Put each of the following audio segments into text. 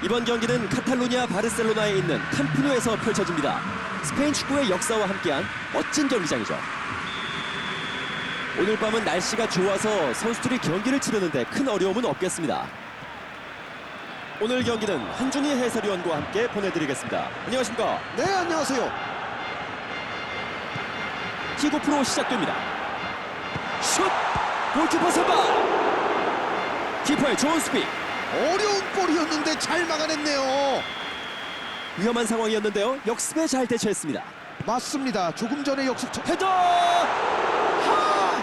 이번 경기는 카탈루니아 바르셀로나에 있는 캄프누에서 펼쳐집니다. 스페인 축구의 역사와 함께한 멋진 경기장이죠. 오늘 밤은 날씨가 좋아서 선수들이 경기를 치르는데 큰 어려움은 없겠습니다. 오늘 경기는 한준희 해설위원과 함께 보내드리겠습니다. 안녕하십니까? 네, 안녕하세요. 티고 프로 시작됩니다. 슛! 골키퍼 선방! 키퍼의 좋은 수비. 어려운 볼이었는데 잘 막아냈네요. 위험한 상황이었는데요. 역습에 잘 대처했습니다. 맞습니다. 조금 전에 역습 첫- 헤더! 하!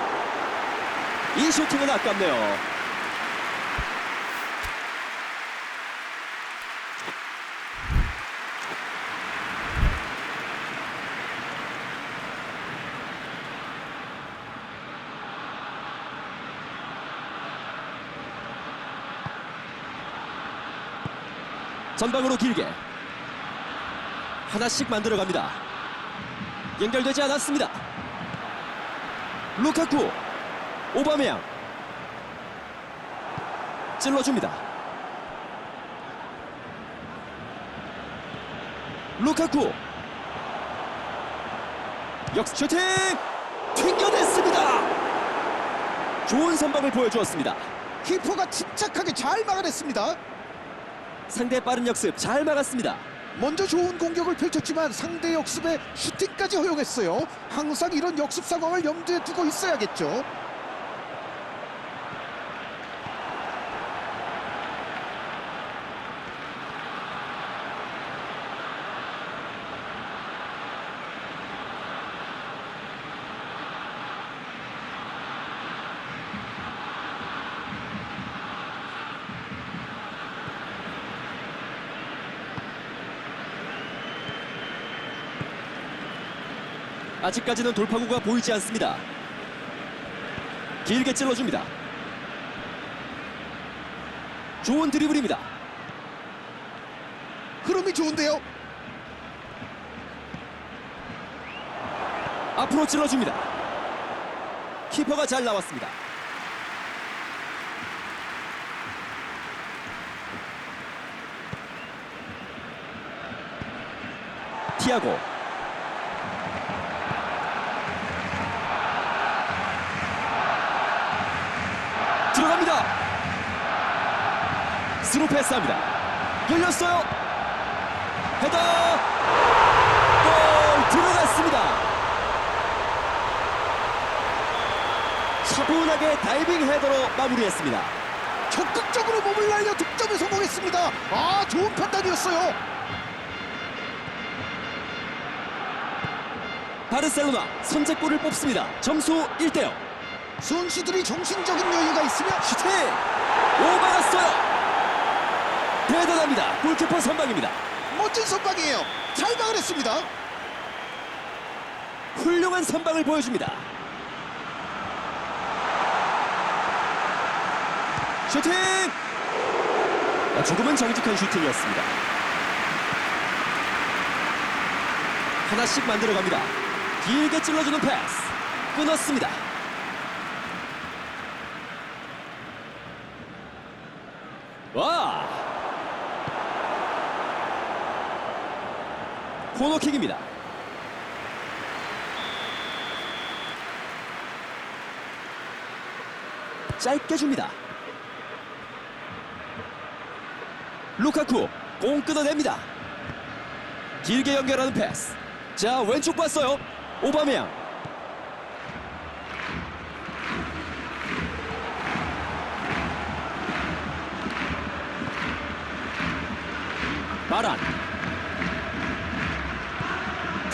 이 슈팅은 아깝네요. 전방으로 길게 하나씩 만들어갑니다. 연결되지 않았습니다. 루카쿠 오바메양 찔러줍니다. 루카쿠 역습 슈팅 튕겨냈습니다. 좋은 선방을 보여주었습니다. 키퍼가 침착하게 잘 막아냈습니다. 상대 빠른 역습 잘 막았습니다. 먼저 좋은 공격을 펼쳤지만 상대 역습에 슈팅까지 허용했어요. 항상 이런 역습 상황을 염두에 두고 있어야겠죠. 아직까지는 돌파구가 보이지 않습니다. 길게 찔러줍니다. 좋은 드리블입니다. 흐름이 좋은데요. 앞으로 찔러줍니다. 키퍼가 잘 나왔습니다. 티아고 들어갑니다. 스루 패스합니다. 열렸어요. 헤더 골 들어갔습니다. 차분하게 다이빙 헤더로 마무리했습니다. 적극적으로 몸을 날려 득점에 성공했습니다. 아, 좋은 판단이었어요. 바르셀로나 선제골을 뽑습니다. 점수 1대0. 선수들이 정신적인 여유가 있으면 슈팅! 오바갔어요. 대단합니다. 골키퍼 선방입니다. 멋진 선방이에요. 잘 막아냈습니다. 훌륭한 선방을 보여줍니다. 슈팅! 아, 조금은 정직한 슈팅이었습니다. 하나씩 만들어갑니다. 길게 찔러주는 패스. 끊었습니다. 와! 코너킥입니다. 짧게 줍니다. 루카쿠 공 끊어냅니다. 길게 연결하는 패스. 자 왼쪽 봤어요. 오바메양. 마란.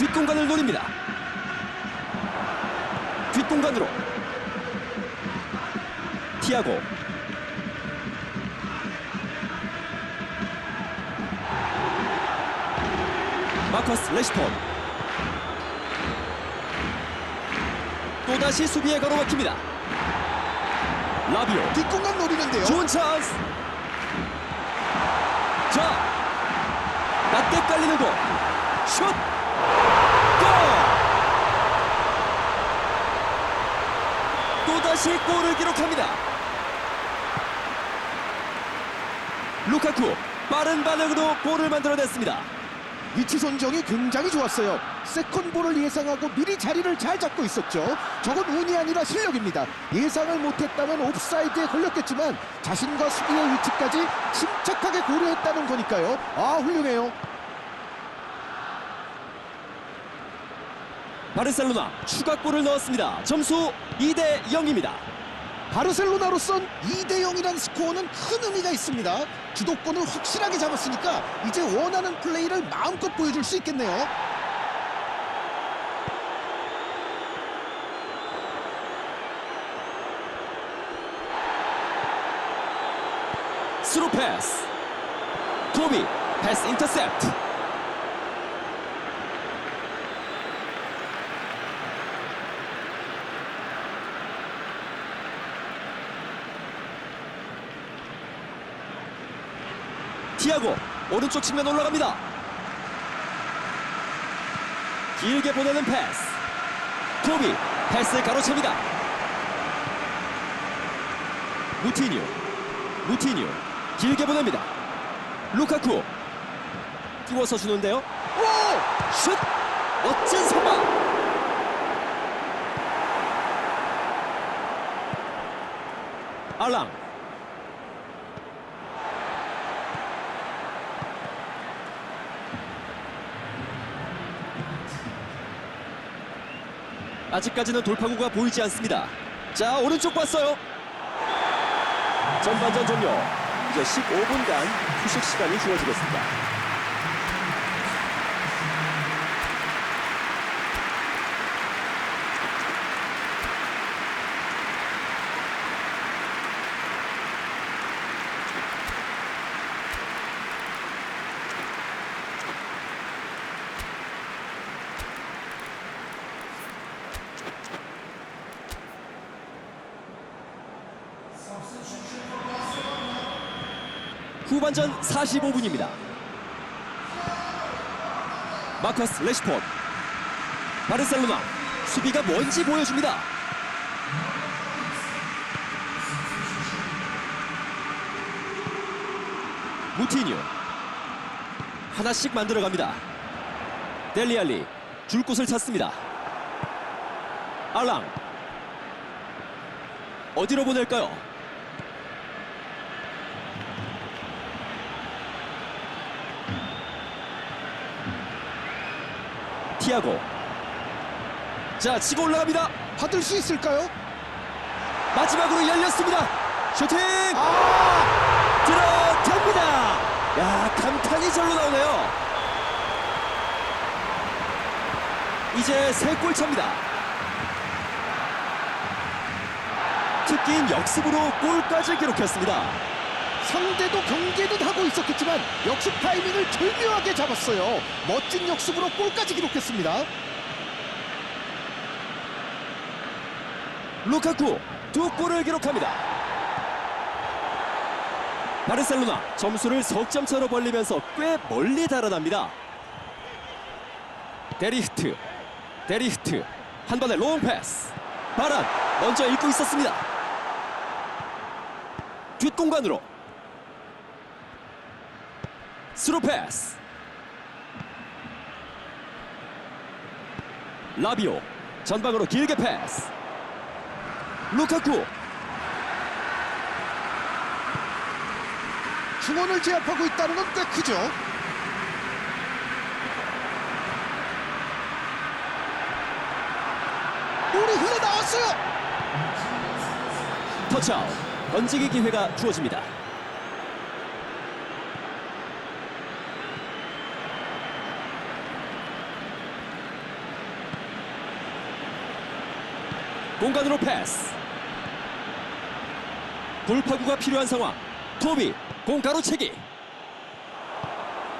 뒷공간을 노립니다. 뒷공간으로. 티아고. 마커스 레시폰 또다시 수비에 가로막힙니다. 라비오. 뒷공간 노리는데요. 좋은 찬스. 자 낮게 깔리는 공 슛 골! 또다시 골을 기록합니다 루카쿠 빠른 반응으로 골을 만들어냈습니다. 위치 선정이 굉장히 좋았어요. 세컨볼을 예상하고 미리 자리를 잘 잡고 있었죠. 저건 운이 아니라 실력입니다. 예상을 못했다면 옵사이드에 걸렸겠지만 자신과 수비의 위치까지 침착하게 고려했다는 거니까요. 아 훌륭해요. 바르셀로나 추가골을 넣었습니다. 점수 2대 0입니다. 바르셀로나로선 2대 0이란 스코어는 큰 의미가 있습니다. 주도권을 확실하게 잡았으니까 이제 원하는 플레이를 마음껏 보여줄 수 있겠네요. 스루 패스. 토비 패스 인터셉트. 티아고 오른쪽 측면 올라갑니다. 길게 보내는 패스. 토비 패스 가로챕니다. 무티뉴 무티뉴 길게 보냅니다. 루카쿠 띄워서 주는데요. 오! 슛! 멋진 선방! 알랑 아직까지는 돌파구가 보이지 않습니다. 자 오른쪽 봤어요. 전반전 종료. 이제 15분간 휴식 시간이 주어지겠습니다. 후반전 45분입니다. 마커스 레시포드 바르셀로나 수비가 뭔지 보여줍니다. 무티뉴 하나씩 만들어갑니다. 델리알리 줄 곳을 찾습니다. 알랑 어디로 보낼까요? 티아고. 자 치고 올라갑니다. 받을 수 있을까요? 마지막으로 열렸습니다. 슈팅! 아! 들어갑니다. 야 감탄이 절로 나오네요. 이제 세골 차입니다. 특기인 역습으로 골까지 기록했습니다 상대도 경계는 하고 있었겠지만 역습 타이밍을 절묘하게 잡았어요. 멋진 역습으로 골까지 기록했습니다. 루카쿠 두 골을 기록합니다. 바르셀로나 점수를 석점 차로 벌리면서 꽤 멀리 달아납니다. 데리흐트, 데리흐트 한 번에 롱 패스. 바란 먼저 읽고 있었습니다. 뒷공간으로 스루 패스. 라비오 전방으로 길게 패스. 루카쿠 중원을 제압하고 있다는 건 꽤 크죠. 볼이 흘러나왔어요. 터치아웃 던지기 기회가 주어집니다. 공간으로 패스. 돌파구가 필요한 상황. 토비 공 가로채기.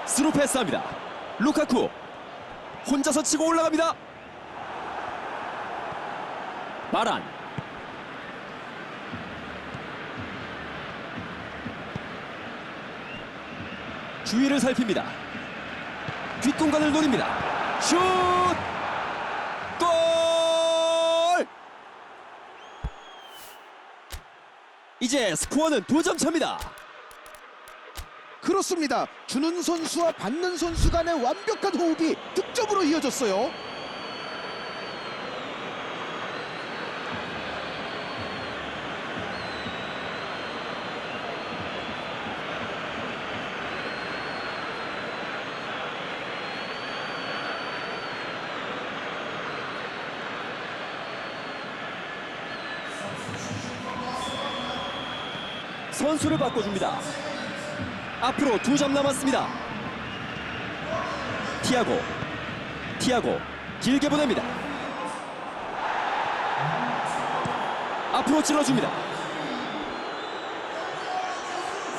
스루 패스합니다. 루카쿠 혼자서 치고 올라갑니다. 바란 주위를 살핍니다. 뒷공간을 노립니다. 슛! 골! 이제 스코어는 두 점 차입니다. 그렇습니다. 주는 선수와 받는 선수 간의 완벽한 호흡이 득점으로 이어졌어요. 선수를 바꿔줍니다. 앞으로 두 점 남았습니다. 티아고, 티아고 길게 보냅니다. 앞으로 찔러줍니다.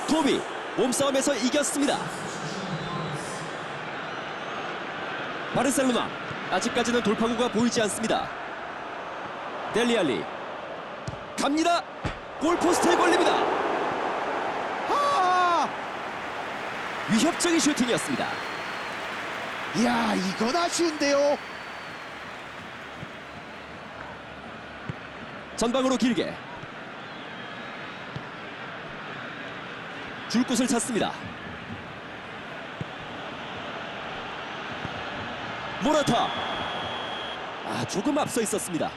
토비 몸싸움에서 이겼습니다. 바르셀로나 아직까지는 돌파구가 보이지 않습니다. 델리알리 갑니다. 골포스트에 걸립니다. 아! 위협적인 슈팅이었습니다. 이야, 이건 아쉬운데요. 전방으로 길게 줄 곳을 찾습니다. 모라타 아 조금 앞서 있었습니다.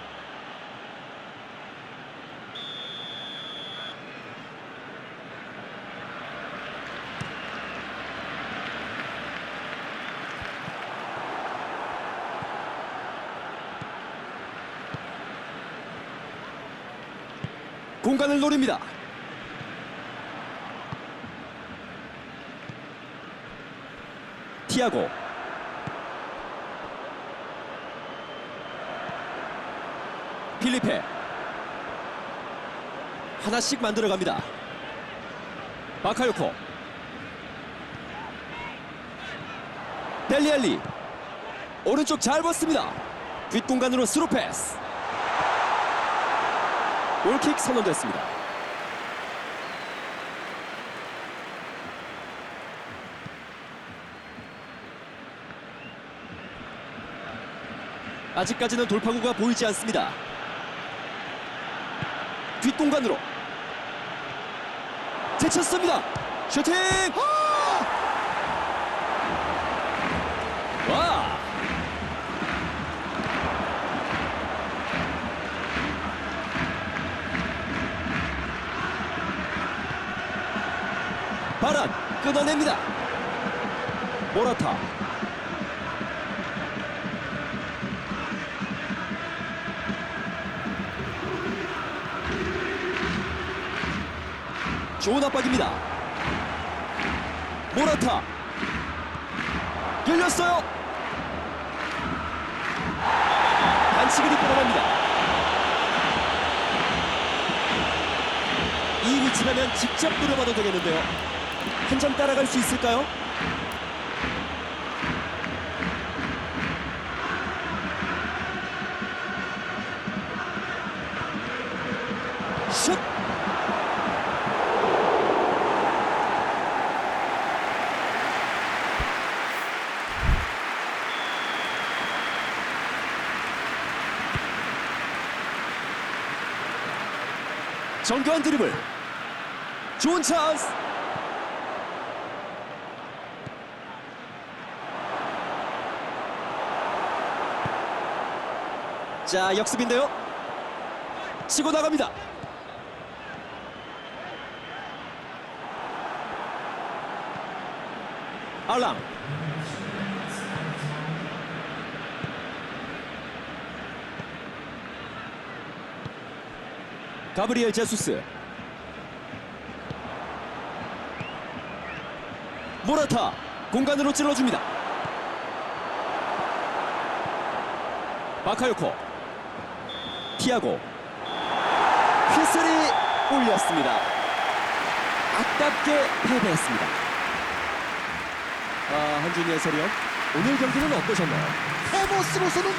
공간을 노립니다. 티아고 필리페 하나씩 만들어갑니다. 바카요코 델리알리 오른쪽 잘 봤습니다. 뒷공간으로 스루 패스 골킥 선언됐습니다. 아직까지는 돌파구가 보이지 않습니다. 뒷공간으로 제쳤습니다. 슈팅! 와! 바란 끊어냅니다. 모라타 좋은 압박입니다. 모라타 열렸어요. 반칙을 이끌어갑니다. 이 위치라면 직접 노려봐도 되겠는데요. 한 점 따라갈 수 있을까요? 슛! 정교한 드리블 좋은 찬스 자 역습인데요. 치고 나갑니다. 알람. 가브리엘 제수스. 모라타 공간으로 찔러줍니다. 바카요코 티아고 휘슬이 올렸습니다. 아깝게 패배했습니다. 아, 한준희 해설위원 오늘 경기는 어떠셨나요? 해머스로서는